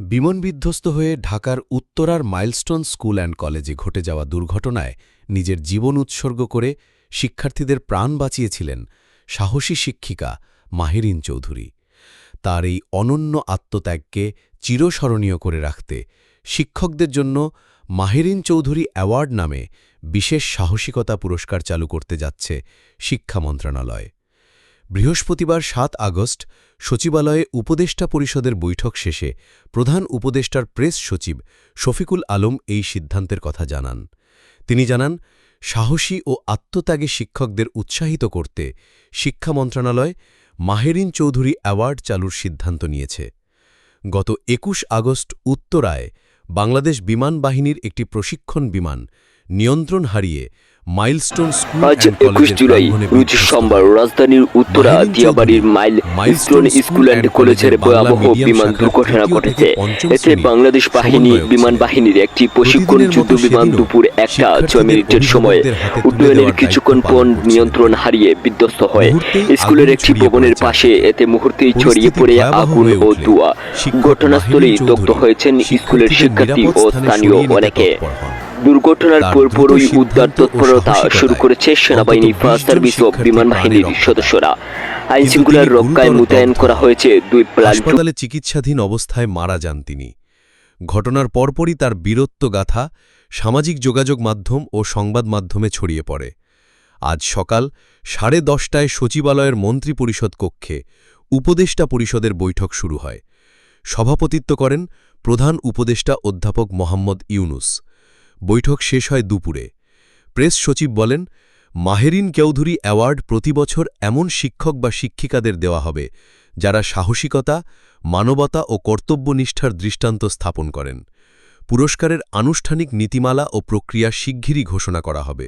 বিমান বিধ্বস্ত হয়ে ঢাকার উত্তরার মাইলস্টোন স্কুল অ্যান্ড কলেজে ঘটে যাওয়া দুর্ঘটনায় নিজের জীবন উৎসর্গ করে শিক্ষার্থীদের প্রাণ বাঁচিয়েছিলেন সাহসী শিক্ষিকা মাহেরিন চৌধুরী। তার এই অনন্য আত্মত্যাগকে চিরস্মরণীয় করে রাখতে শিক্ষকদের জন্য মাহেরিন চৌধুরী অ্যাওয়ার্ড নামে বিশেষ সাহসিকতা পুরস্কার চালু করতে যাচ্ছে শিক্ষা মন্ত্রণালয়। বৃহস্পতিবার সাত আগস্ট সচিবালয়ে উপদেষ্টা পরিষদের বৈঠক শেষে প্রধান উপদেষ্টার প্রেস সচিব শফিকুল আলম এই সিদ্ধান্তের কথা জানান। তিনি জানান, সাহসী ও আত্মত্যাগে শিক্ষকদের উৎসাহিত করতে শিক্ষা মন্ত্রণালয় মাহেরিন চৌধুরী অ্যাওয়ার্ড চালুর সিদ্ধান্ত নিয়েছে। গত একুশ আগস্ট উত্তরায় বাংলাদেশ বিমান বাহিনীর একটি প্রশিক্ষণ বিমান নিয়ন্ত্রণ হারিয়ে মাইলস্টোন স্কুল আজ একুশ জুলাই রোজ সোমবার রাজধানীর উত্তরা দিয়াবাড়ির মাইল মাইলস্টোন স্কুল অ্যান্ড কলেজের ভয়াবহ বিমান দুর্ঘটনা ঘটেছে। এতে বাংলাদেশ বাহিনী বিমান বাহিনীর একটি প্রশিক্ষণ যুদ্ধ বিমান দুপুর একটা ছয় মিনিটের সময় উড্ডয়নের কিছুক্ষণ পর নিয়ন্ত্রণ হারিয়ে বিধ্বস্ত হয়। স্কুলের একটি ভবনের পাশে এতে মুহূর্তেই ছড়িয়ে পড়ে আগুন ও ধোঁয়া। ঘটনাস্থলেই দগ্ধ হয়েছেন স্কুলের শিক্ষার্থী ও স্থানীয় অনেকে। দুর্ঘটনার পরপরই উদ্ধার তৎপরতা শুরু করেছে সেনাবাহিনী ফায়ার সার্ভিস ও বিমান বাহিনীর সদস্যরা। কিন্তু আইনশৃঙ্খলার রক্ষায় মোতায়েন করা হয়েছে দুই প্লাটুন হাসপাতালে চিকিৎসাধীন অবস্থায় মারা যান তিনি। ঘটনার পরপরই তার বীরত্ব গাথা সামাজিক যোগাযোগ মাধ্যম ও সংবাদ মাধ্যমে ছড়িয়ে পড়ে। আজ সকাল সাড়ে দশটায় সচিবালয়ের মন্ত্রী পরিষদ কক্ষে উপদেষ্টা পরিষদের বৈঠক শুরু হয়। সভাপতিত্ব করেন প্রধান উপদেষ্টা অধ্যাপক মোহাম্মদ ইউনুস। বৈঠক শেষ হয় দুপুরে। প্রেস সচিব বলেন, মাহেরিন কেউধুরী অ্যাওয়ার্ড প্রতি বছর এমন শিক্ষক বা শিক্ষিকাদের দেওয়া হবে, যারা সাহসিকতা, মানবতা ও কর্তব্যনিষ্ঠার দৃষ্টান্ত স্থাপন করেন। পুরস্কারের আনুষ্ঠানিক নীতিমালা ও প্রক্রিয়া শিগগিরই ঘোষণা করা হবে।